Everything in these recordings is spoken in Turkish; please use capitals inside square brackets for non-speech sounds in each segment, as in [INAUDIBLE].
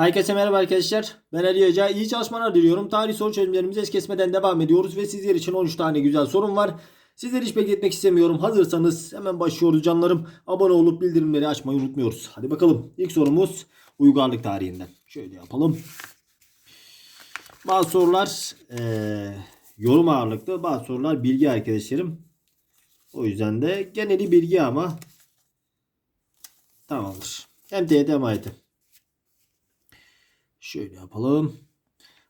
Herkese merhaba arkadaşlar. Ben Ali Hoca. İyi çalışmalar diliyorum. Tarih soru çözümlerimize es kesmeden devam ediyoruz ve sizler için 13 tane güzel sorum var. Sizleri hiç bekletmek istemiyorum. Hazırsanız hemen başlıyoruz canlarım. Abone olup bildirimleri açmayı unutmuyoruz. Hadi bakalım. İlk sorumuz uygarlık tarihinden. Şöyle yapalım. Bazı sorular eee, yorum ağırlıklı. Bazı sorular bilgi arkadaşlarım. O yüzden de geneli bilgi ama tamamdır. Hem TYT hem AYT. Şöyle yapalım.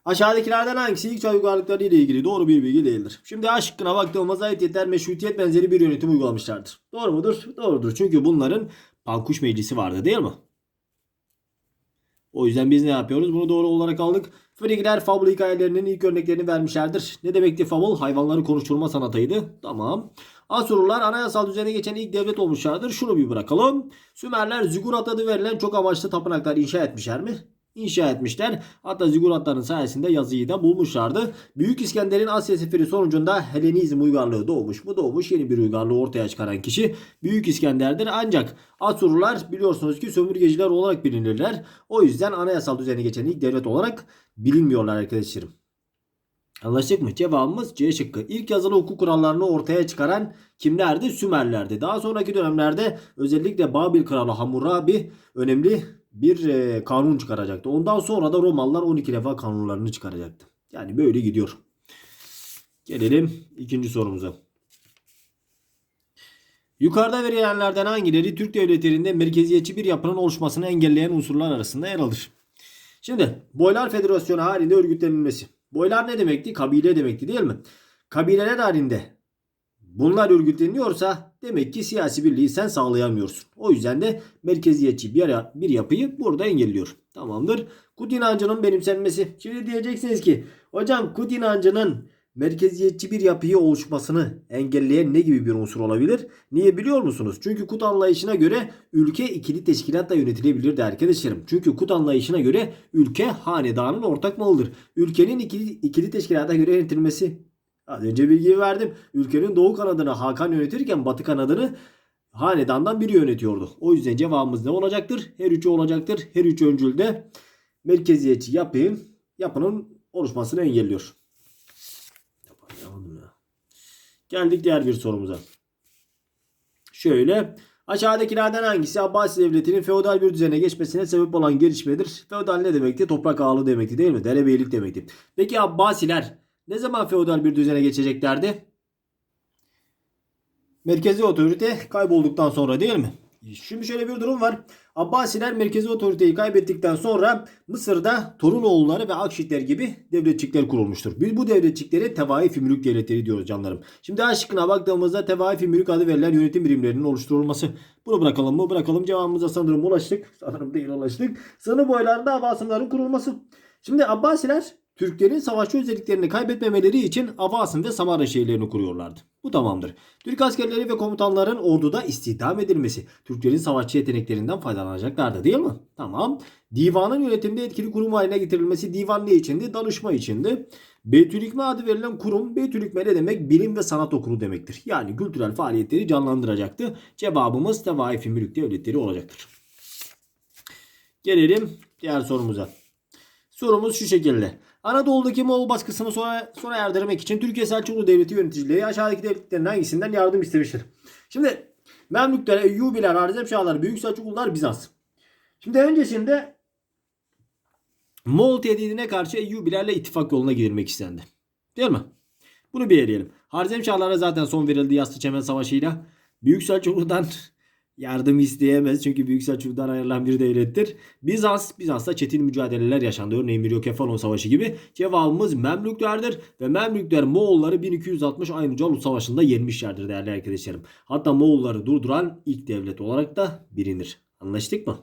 Aşağıdakilerden hangisi ilk çağ uygarlıkları ile ilgili doğru bir bilgi değildir? Şimdi A şıkkına baktığımızda ayetiyetler meşrutiyet benzeri bir yönetim uygulamışlardır. Doğru mudur? Doğrudur. Çünkü bunların Pankuş Meclisi vardı değil mi? O yüzden biz ne yapıyoruz? Bunu doğru olarak aldık. Frigler fabul hikayelerinin ilk örneklerini vermişlerdir. Ne demekti fabul? Hayvanları konuşturma sanatıydı. Tamam. Asurlular anayasal düzene geçen ilk devlet olmuşlardır. Şunu bir bırakalım. Sümerler Zigurat adı verilen çok amaçlı tapınaklar inşa etmişler mi? İnşa etmişler. Hatta Ziguratların sayesinde yazıyı da bulmuşlardı. Büyük İskender'in Asya seferi sonucunda Helenizm uygarlığı doğmuş. Bu doğmuş yeni bir uygarlığı ortaya çıkaran kişi Büyük İskender'dir. Ancak Asurlular biliyorsunuz ki sömürgeciler olarak bilinirler. O yüzden anayasal düzeni geçen ilk devlet olarak bilinmiyorlar arkadaşlarım. Anlaştık mı? Cevabımız C şıkkı. İlk yazılı hukuk kurallarını ortaya çıkaran kimlerdi? Sümerlerdi. Daha sonraki dönemlerde özellikle Babil kralı Hammurabi önemli bir e, kanun çıkaracaktı. Ondan sonra da Romalılar 12 defa kanunlarını çıkaracaktı. Yani böyle gidiyor. Gelelim ikinci sorumuza. Yukarıda verilenlerden hangileri Türk devletlerinde merkeziyetçi bir yapının oluşmasını engelleyen unsurlar arasında yer alır? Şimdi Boylar Federasyonu halinde örgütlenilmesi. Boylar ne demekti? Kabile demekti değil mi? Kabileler halinde bunlar örgütleniyorsa demek ki siyasi birliği sen sağlayamıyorsun. O yüzden de merkeziyetçi bir, bir yapıyı burada engelliyor. Tamamdır. Kut inancının benimsenmesi. Şimdi diyeceksiniz ki hocam Kut inancının merkeziyetçi bir yapıyı oluşmasını engelleyen ne gibi bir unsur olabilir? Niye biliyor musunuz? Çünkü Kut anlayışına göre ülke ikili teşkilatla yönetilebilirdi arkadaşlarım. Çünkü Kut anlayışına göre ülke hanedanın ortak malıdır. Ülkenin ikili, ikili teşkilata göre yönetilmesi Az önce bilgi verdim. Ülkenin doğu kanadını Hakan yönetirken batı kanadını hanedandan biri yönetiyordu. O yüzden cevabımız ne olacaktır? Her üçü olacaktır. Her üç öncülde merkeziyetçi yapı, yapının oluşmasını engelliyor. Geldik diğer bir sorumuza. Şöyle aşağıdakilerden hangisi Abbasi Devleti'nin feodal bir düzene geçmesine sebep olan gelişmedir? Feodal ne demekti? Toprak ağalığı demekti değil mi? Derebeylik demekti. Peki Abbasiler ne zaman feodal bir düzene geçeceklerdi? Merkezi otorite kaybolduktan sonra değil mi? Şimdi şöyle bir durum var. Abbasiler merkezi otoriteyi kaybettikten sonra Mısır'da Torunoğulları ve Akşitler gibi devletçikler kurulmuştur. Biz bu devletçiklere tevaif-i mülük devletleri diyoruz canlarım. Şimdi A şıkkına baktığımızda tevaif-i mülük adı verilen yönetim birimlerinin oluşturulması. Bunu bırakalım mı? Bırakalım. Cevabımıza sanırım ulaştık. [LAUGHS] Sanırım değil ulaştık. Sınır boylarında Abbasımların kurulması. Şimdi Abbasiler Türklerin savaşçı özelliklerini kaybetmemeleri için Avasın ve Samara şehirlerini kuruyorlardı. Bu tamamdır. Türk askerleri ve komutanların orduda istihdam edilmesi. Türklerin savaşçı yeteneklerinden faydalanacaklardı değil mi? Tamam. Divanın yönetimde etkili kurum haline getirilmesi divan ne içindi? Danışma içindi. Beytülhikme adı verilen kurum Beytülhikme ne demek? Bilim ve sanat okulu demektir. Yani kültürel faaliyetleri canlandıracaktı. Cevabımız Tevaif-i Mülk Devletleri olacaktır. Gelelim diğer sorumuza. Sorumuz şu şekilde. Anadolu'daki Moğol baskısını sona, sona erdirmek için Türkiye Selçuklu Devleti yöneticileri aşağıdaki devletlerin hangisinden yardım istemiştir? Şimdi Memlükler, Eyyubiler, Harizmşahlar, Büyük Selçuklular, Bizans. Şimdi öncesinde Moğol tehdidine karşı Eyyubilerle ittifak yoluna gidilmek istendi. Değil mi? Bunu bir eleyelim. Harizmşahlara zaten son verildi Yassı Çemen Savaşı'yla. Büyük Selçuklu'dan yardım isteyemez çünkü Büyük Selçuklu'dan ayrılan bir devlettir. Bizans, Bizans'ta çetin mücadeleler yaşandı. Örneğin Miryokefalon Savaşı gibi. Cevabımız Memlüklerdir ve Memlükler Moğolları 1260 Aynucalut Savaşı'nda yenmişlerdir değerli arkadaşlarım. Hatta Moğolları durduran ilk devlet olarak da bilinir. Anlaştık mı?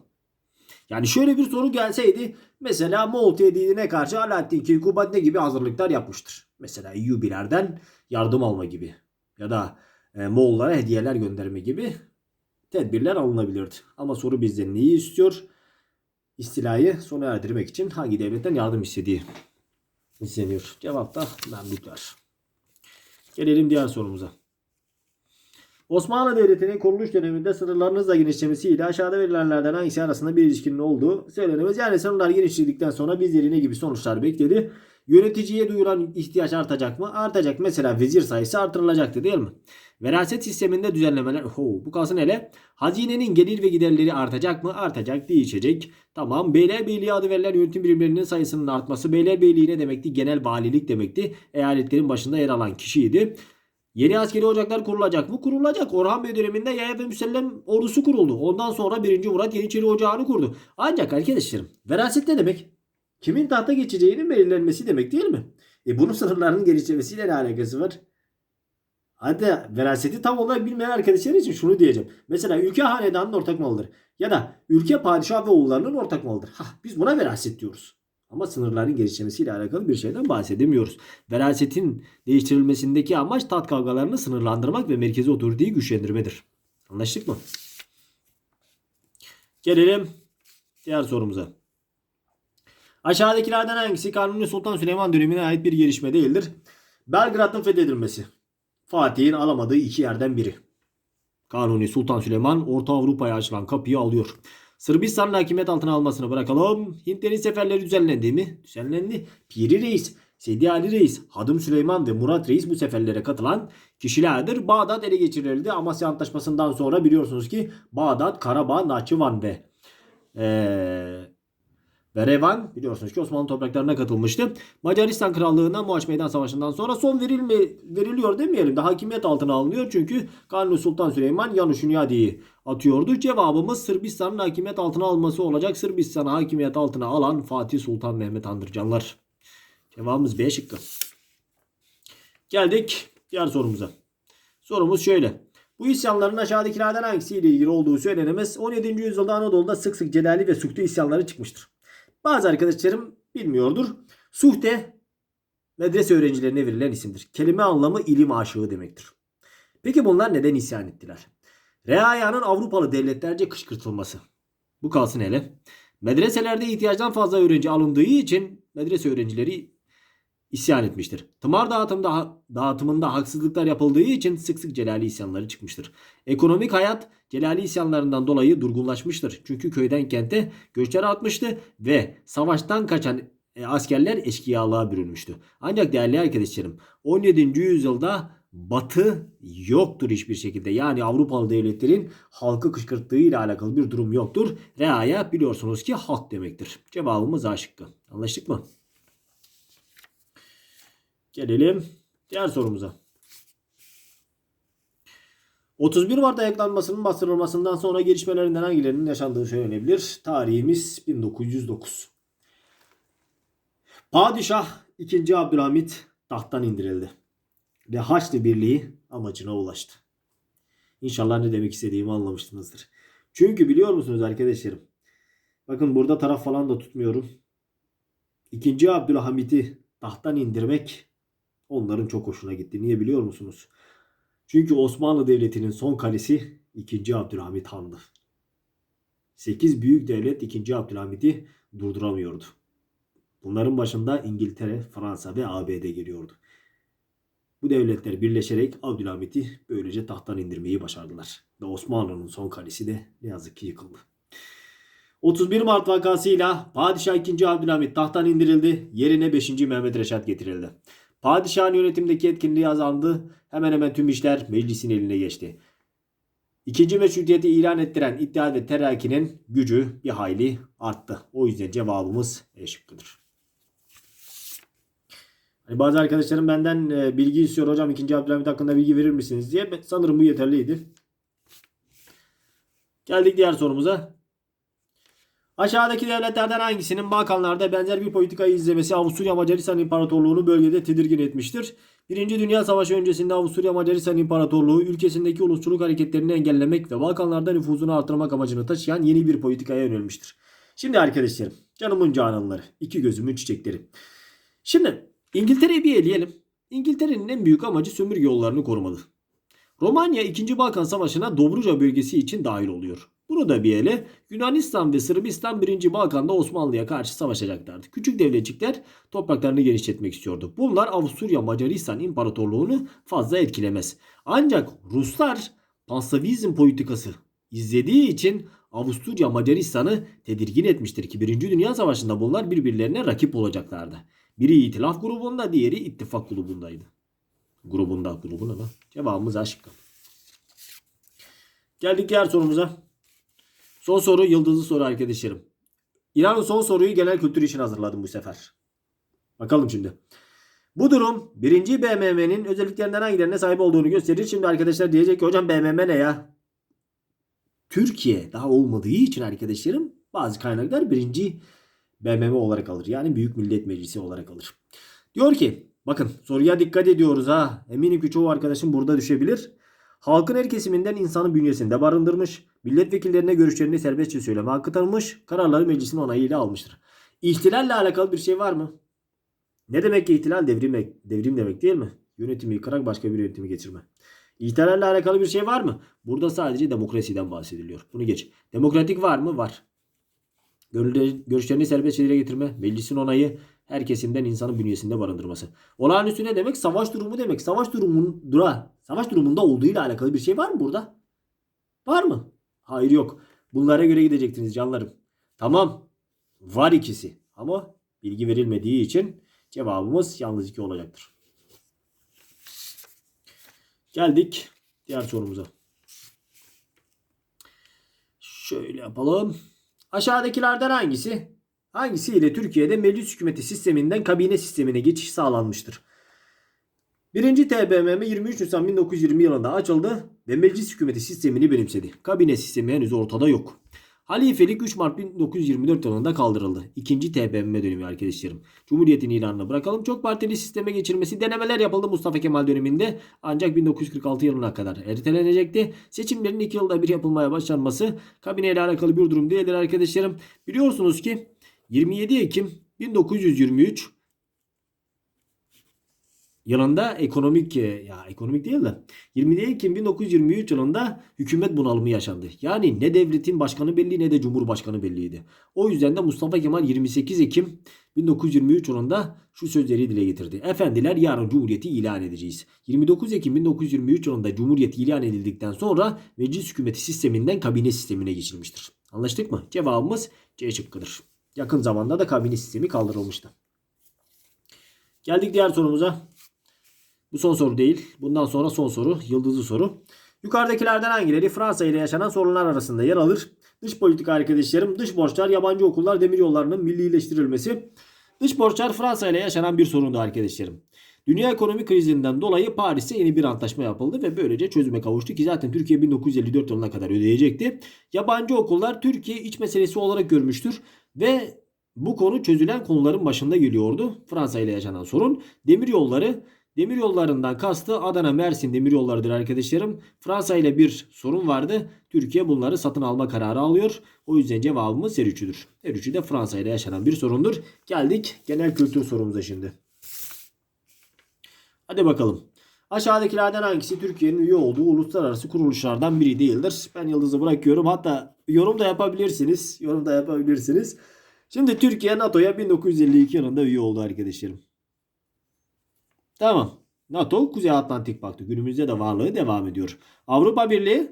Yani şöyle bir soru gelseydi mesela Moğol tehdidine karşı Alaaddin Keykubat ne gibi hazırlıklar yapmıştır? Mesela Eyyubilerden yardım alma gibi ya da e, Moğollara hediyeler gönderme gibi tedbirler alınabilirdi. Ama soru bizden neyi istiyor? İstilayı sona erdirmek için hangi devletten yardım istediği isteniyor. Cevap da Memlükler. Gelelim diğer sorumuza. Osmanlı Devleti'nin kuruluş döneminde sınırlarının hızla genişlemesiyle aşağıda verilenlerden hangisi arasında bir ilişkinin olduğu söylenemez. Yani sınırlar genişledikten sonra biz yerine gibi sonuçlar bekledi. Yöneticiye duyulan ihtiyaç artacak mı? Artacak. Mesela vezir sayısı artırılacaktı değil mi? Veraset sisteminde düzenlemeler. Ho, bu kalsın hele. Hazinenin gelir ve giderleri artacak mı? Artacak, değişecek. Tamam. Beylerbeyliği adı verilen yönetim birimlerinin sayısının artması. Beylerbeyliği ne demekti? Genel valilik demekti. Eyaletlerin başında yer alan kişiydi. Yeni askeri ocaklar kurulacak mı? Kurulacak. Orhan Bey döneminde Yaya ve Müsellem ordusu kuruldu. Ondan sonra 1. Murat Yeniçeri Ocağı'nı kurdu. Ancak arkadaşlarım veraset ne demek? Kimin tahta geçeceğinin belirlenmesi demek değil mi? E bunun sınırlarının genişlemesiyle ne alakası var? Hadi veraseti tam olarak bilmeyen arkadaşlar için şunu diyeceğim. Mesela ülke hanedanın ortak malıdır. Ya da ülke padişah ve oğullarının ortak malıdır. Hah, biz buna veraset diyoruz. Ama sınırların genişlemesiyle alakalı bir şeyden bahsedemiyoruz. Verasetin değiştirilmesindeki amaç tat kavgalarını sınırlandırmak ve merkeze otoriteyi güçlendirmedir. Anlaştık mı? Gelelim diğer sorumuza. Aşağıdakilerden hangisi Kanuni Sultan Süleyman dönemine ait bir gelişme değildir? Belgrad'ın fethedilmesi. Fatih'in alamadığı iki yerden biri. Kanuni Sultan Süleyman Orta Avrupa'ya açılan kapıyı alıyor. Sırbistan'ın hakimiyet altına almasını bırakalım. Hintlerin seferleri düzenlendi mi? Düzenlendi. Piri Reis, Seydi Ali Reis, Hadım Süleyman ve Murat Reis bu seferlere katılan kişilerdir. Bağdat ele geçirildi. Amasya Antlaşması'ndan sonra biliyorsunuz ki Bağdat, Karabağ, Nahçıvan ve ee, ve Revan biliyorsunuz ki Osmanlı topraklarına katılmıştı. Macaristan Krallığı'na Muaç Meydan Savaşı'ndan sonra son verilme, veriliyor demeyelim de hakimiyet altına alınıyor. Çünkü Kanuni Sultan Süleyman Yanuş Ünyadi'yi atıyordu. Cevabımız Sırbistan'ın hakimiyet altına alması olacak. Sırbistan'ı hakimiyet altına alan Fatih Sultan Mehmet Han'dır canlar. Cevabımız B şıkkı. Geldik diğer sorumuza. Sorumuz şöyle. Bu isyanların aşağıdakilerden hangisiyle ilgili olduğu söylenemez. 17. yüzyılda Anadolu'da sık sık Celali ve Sukti isyanları çıkmıştır. Bazı arkadaşlarım bilmiyordur. Suhte medrese öğrencilerine verilen isimdir. Kelime anlamı ilim aşığı demektir. Peki bunlar neden isyan ettiler? Reayanın Avrupalı devletlerce kışkırtılması. Bu kalsın hele. Medreselerde ihtiyaçtan fazla öğrenci alındığı için medrese öğrencileri isyan etmiştir. Tımar dağıtımda, dağıtımında haksızlıklar yapıldığı için sık sık Celali isyanları çıkmıştır. Ekonomik hayat Celali isyanlarından dolayı durgunlaşmıştır. Çünkü köyden kente göçler artmıştı ve savaştan kaçan e, askerler eşkıyalığa bürünmüştü. Ancak değerli arkadaşlarım 17. yüzyılda Batı yoktur hiçbir şekilde. Yani Avrupalı devletlerin halkı kışkırttığı ile alakalı bir durum yoktur. Reaya biliyorsunuz ki halk demektir. Cevabımız A şıkkı. Anlaştık mı? Gelelim diğer sorumuza. 31 Mart ayaklanmasının bastırılmasından sonra gelişmelerinden hangilerinin yaşandığı söylenebilir? Tarihimiz 1909. Padişah 2. Abdülhamit tahttan indirildi. Ve Haçlı Birliği amacına ulaştı. İnşallah ne demek istediğimi anlamışsınızdır. Çünkü biliyor musunuz arkadaşlarım? Bakın burada taraf falan da tutmuyorum. 2. Abdülhamit'i tahttan indirmek onların çok hoşuna gitti. Niye biliyor musunuz? Çünkü Osmanlı Devleti'nin son kalesi 2. Abdülhamit Han'dı. 8 büyük devlet 2. Abdülhamit'i durduramıyordu. Bunların başında İngiltere, Fransa ve ABD geliyordu. Bu devletler birleşerek Abdülhamit'i böylece tahttan indirmeyi başardılar. Ve Osmanlı'nın son kalesi de ne yazık ki yıkıldı. 31 Mart vakasıyla Padişah 2. Abdülhamit tahttan indirildi. Yerine 5. Mehmet Reşat getirildi. Padişahın yönetimdeki etkinliği azaldı. Hemen hemen tüm işler meclisin eline geçti. İkinci meşrutiyeti ilan ettiren İttihat ve Terakki'nin gücü bir hayli arttı. O yüzden cevabımız E. Hani bazı arkadaşlarım benden e, bilgi istiyor hocam 2. Abdülhamit hakkında bilgi verir misiniz diye. Ben, sanırım bu yeterliydi. Geldik diğer sorumuza. Aşağıdaki devletlerden hangisinin Balkanlarda benzer bir politikayı izlemesi Avusturya Macaristan İmparatorluğu'nu bölgede tedirgin etmiştir? Birinci Dünya Savaşı öncesinde Avusturya Macaristan İmparatorluğu ülkesindeki ulusçuluk hareketlerini engellemek ve Balkanlarda nüfuzunu artırmak amacını taşıyan yeni bir politikaya yönelmiştir. Şimdi arkadaşlarım, canımın cananları, iki gözümün çiçekleri. Şimdi İngiltere'yi bir eleyelim. İngiltere'nin en büyük amacı sömürge yollarını korumalı. Romanya 2. Balkan Savaşı'na Dobruca bölgesi için dahil oluyor. Bunu da bir ele Yunanistan ve Sırbistan 1. Balkan'da Osmanlı'ya karşı savaşacaklardı. Küçük devletçikler topraklarını genişletmek istiyordu. Bunlar Avusturya Macaristan İmparatorluğunu fazla etkilemez. Ancak Ruslar panslavizm politikası izlediği için Avusturya Macaristan'ı tedirgin etmiştir ki 1. Dünya Savaşı'nda bunlar birbirlerine rakip olacaklardı. Biri itilaf grubunda, diğeri ittifak grubundaydı. Grubunda, grubu ne lan? Cevabımız A şıkkı. Geldik diğer sorumuza. Son soru yıldızlı soru arkadaşlarım. İnanın son soruyu genel kültür için hazırladım bu sefer. Bakalım şimdi. Bu durum birinci BMM'nin özelliklerinden hangilerine sahip olduğunu gösterir. Şimdi arkadaşlar diyecek ki hocam BMM ne ya? Türkiye daha olmadığı için arkadaşlarım bazı kaynaklar birinci BMM olarak alır. Yani Büyük Millet Meclisi olarak alır. Diyor ki bakın soruya dikkat ediyoruz ha. Eminim ki çoğu arkadaşım burada düşebilir. Halkın her kesiminden insanı bünyesinde barındırmış. Milletvekillerine görüşlerini serbestçe söyleme hakkı tanımış. Kararları meclisin onayıyla almıştır. İhtilalle alakalı bir şey var mı? Ne demek ki ihtilal? Devrim, devrim demek değil mi? Yönetimi yıkarak başka bir yönetimi geçirme. İhtilalle alakalı bir şey var mı? Burada sadece demokrasiden bahsediliyor. Bunu geç. Demokratik var mı? Var. Görüşlerini serbestçe dile getirme, meclisin onayı, her kesimden insanın bünyesinde barındırması. Olağanüstü ne demek? Savaş durumu demek. Savaş durumunda, savaş durumunda olduğuyla alakalı bir şey var mı burada? Var mı? Hayır yok. Bunlara göre gidecektiniz canlarım. Tamam. Var ikisi. Ama bilgi verilmediği için cevabımız yalnız iki olacaktır. Geldik diğer sorumuza. Şöyle yapalım. Aşağıdakilerden hangisi? Hangisiyle Türkiye'de meclis hükümeti sisteminden kabine sistemine geçiş sağlanmıştır? Birinci TBMM 23 Nisan 1920 yılında açıldı ve meclis hükümeti sistemini benimsedi. Kabine sistemi henüz ortada yok. Halifelik 3 Mart 1924 yılında kaldırıldı. İkinci TBMM dönemi arkadaşlarım. Cumhuriyetin ilanını bırakalım. Çok partili sisteme geçirmesi denemeler yapıldı Mustafa Kemal döneminde. Ancak 1946 yılına kadar ertelenecekti. Seçimlerin 2 yılda bir yapılmaya başlanması kabineyle alakalı bir durum değildir arkadaşlarım. Biliyorsunuz ki 27 Ekim 1923 yılında ekonomik e, ya ekonomik değil de 27 Ekim 1923 yılında hükümet bunalımı yaşandı. Yani ne devletin başkanı belli ne de cumhurbaşkanı belliydi. O yüzden de Mustafa Kemal 28 Ekim 1923 yılında şu sözleri dile getirdi. Efendiler yarın cumhuriyeti ilan edeceğiz. 29 Ekim 1923 yılında cumhuriyet ilan edildikten sonra meclis hükümeti sisteminden kabine sistemine geçilmiştir. Anlaştık mı? Cevabımız C şıkkıdır. Yakın zamanda da kabine sistemi kaldırılmıştı. Geldik diğer sorumuza. Bu son soru değil. Bundan sonra son soru. Yıldızlı soru. Yukarıdakilerden hangileri Fransa ile yaşanan sorunlar arasında yer alır? Dış politika arkadaşlarım, dış borçlar, yabancı okullar, demiryollarının millileştirilmesi. Dış borçlar Fransa ile yaşanan bir sorundu arkadaşlarım. Dünya ekonomik krizinden dolayı Paris'te yeni bir antlaşma yapıldı ve böylece çözüme kavuştu ki zaten Türkiye 1954 yılına kadar ödeyecekti. Yabancı okullar Türkiye iç meselesi olarak görmüştür ve bu konu çözülen konuların başında geliyordu. Fransa ile yaşanan sorun. Demir yolları Demir yollarından kastı Adana Mersin demir yollarıdır arkadaşlarım. Fransa ile bir sorun vardı. Türkiye bunları satın alma kararı alıyor. O yüzden cevabımız her üçüdür. Her üçü de Fransa ile yaşanan bir sorundur. Geldik genel kültür sorumuza şimdi. Hadi bakalım. Aşağıdakilerden hangisi Türkiye'nin üye olduğu uluslararası kuruluşlardan biri değildir? Ben yıldızı bırakıyorum. Hatta yorum da yapabilirsiniz. Yorum da yapabilirsiniz. Şimdi Türkiye NATO'ya 1952 yılında üye oldu arkadaşlarım. Tamam. NATO Kuzey Atlantik Paktı günümüzde de varlığı devam ediyor. Avrupa Birliği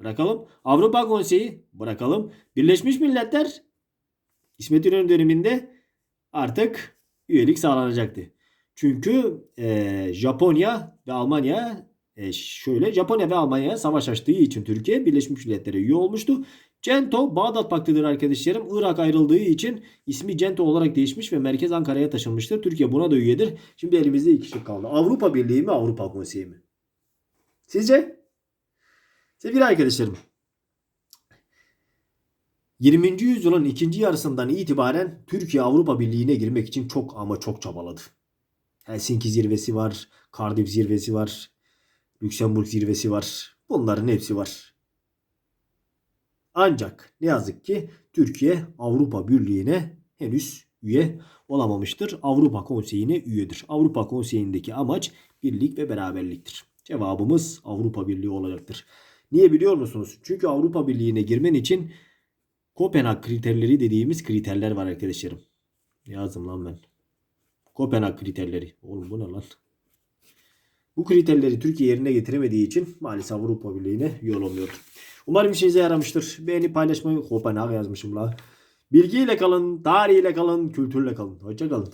bırakalım. Avrupa Konseyi bırakalım. Birleşmiş Milletler İsmet İnönü döneminde artık üyelik sağlanacaktı. Çünkü e, Japonya ve Almanya e, şöyle Japonya ve Almanya'ya savaş açtığı için Türkiye Birleşmiş Milletler'e üye olmuştu. CENTO Bağdat Paktı'dır arkadaşlarım. Irak ayrıldığı için ismi CENTO olarak değişmiş ve merkez Ankara'ya taşınmıştır. Türkiye buna da üyedir. Şimdi elimizde iki şık kaldı. Avrupa Birliği mi Avrupa Konseyi mi? Sizce? Sevgili arkadaşlarım. 20. yüzyılın ikinci yarısından itibaren Türkiye Avrupa Birliği'ne girmek için çok ama çok çabaladı. Helsinki zirvesi var, Cardiff zirvesi var, Lüksemburg zirvesi var. Bunların hepsi var. Ancak ne yazık ki Türkiye Avrupa Birliği'ne henüz üye olamamıştır. Avrupa Konseyi'ne üyedir. Avrupa Konseyi'ndeki amaç birlik ve beraberliktir. Cevabımız Avrupa Birliği olacaktır. Niye biliyor musunuz? Çünkü Avrupa Birliği'ne girmen için Kopenhag kriterleri dediğimiz kriterler var arkadaşlarım. Yazdım lan ben. Kopenhag kriterleri. Oğlum bu ne lan? bu kriterleri Türkiye yerine getiremediği için maalesef Avrupa Birliği'ne yol alıyordu. Umarım işinize yaramıştır. Beğenip paylaşmayı Kopenhag yazmışım la. Bilgiyle kalın, tarihiyle kalın, kültürle kalın. Hoşça kalın.